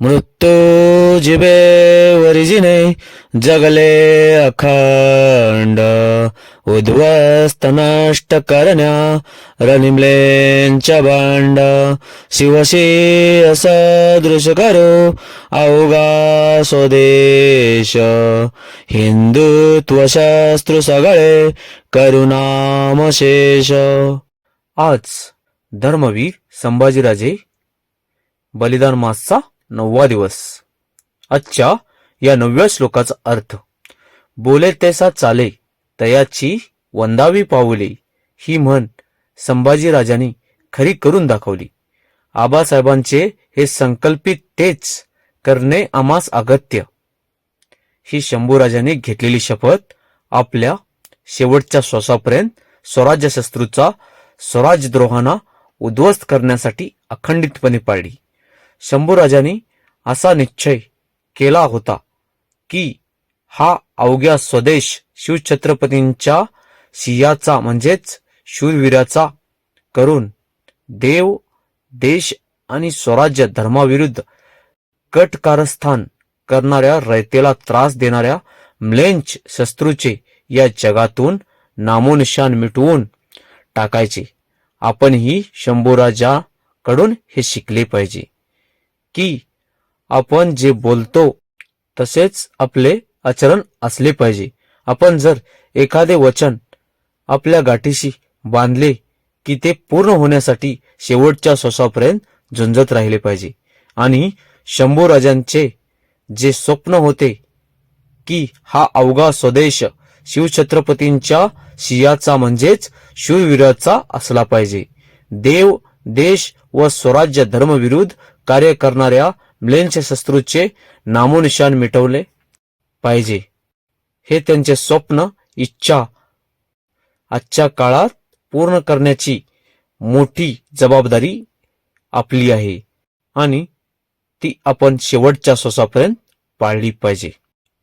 मृत्यू जिबे वरिजिने जगले अखंड। उद्ध्वस्त नष्ट करण्या रनिमलेंच्या भांड शिवशी असदृश करो अवगा स्वदेश। हिंदुत्व शास्त्र सगळे करुणामशेष आज धर्मवीर संभाजीराजे बलिदान मासचा नववा दिवस. आजच्या या नवव्या श्लोकाचा अर्थ बोले तैसा चाले तयाची वंदावी पाऊले ही म्हण संभाजीराजांनी खरी करून दाखवली. आबासाहेबांचे हे संकल्पित तेच करणे आम्हास अगत्य. ही शंभूराजाने घेतलेली शपथ आपल्या शेवटच्या श्वासापर्यंत स्वराज्य शत्रूचा स्वराजद्रोहांना उद्ध्वस्त करण्यासाठी अखंडितपणे पाळली. शंभूराजांनी असा निश्चय केला होता की हा अवघ्या स्वदेश शिवछत्रपतींच्या सियाचा म्हणजेच शूरवीराचा करून देव देश आणि स्वराज्य धर्माविरुद्ध कटकारस्थान करणाऱ्या रयतेला त्रास देणाऱ्या म्लेंच शत्रूचे या जगातून नामोनिशान मिटवून टाकायचे. आपण ही शंभूराजाकडून हे शिकले पाहिजे. की आपण जे बोलतो तसेच आपले आचरण असले पाहिजे. आपण जर एखादे वचन आपल्या गाठीशी बांधले की ते पूर्ण होण्यासाठी शेवटच्या श्वासापर्यंत झुंजत राहिले पाहिजे. आणि शंभूराजांचे जे स्वप्न होते की हा अवघा स्वदेश शिवछत्रपतींच्या शियाचा म्हणजेच शिववीराचा असला पाहिजे. देव देश व स्वराज्य धर्मविरुद्ध कार्य करणाऱ्या म्लेंच शत्रूचे नामोनिशान मिटवले पाहिजे. हे त्यांचे स्वप्न इच्छा आजच्या काळात पूर्ण करण्याची मोठी जबाबदारी आपली आहे आणि ती आपण शेवटच्या श्वासापर्यंत पाळली पाहिजे.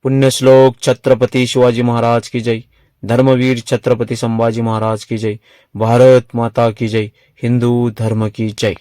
पुण्यश्लोक छत्रपती शिवाजी महाराज की जय. धर्मवीर छत्रपती संभाजी महाराज की जय. भारत माता की जय. हिंदू धर्म की जय.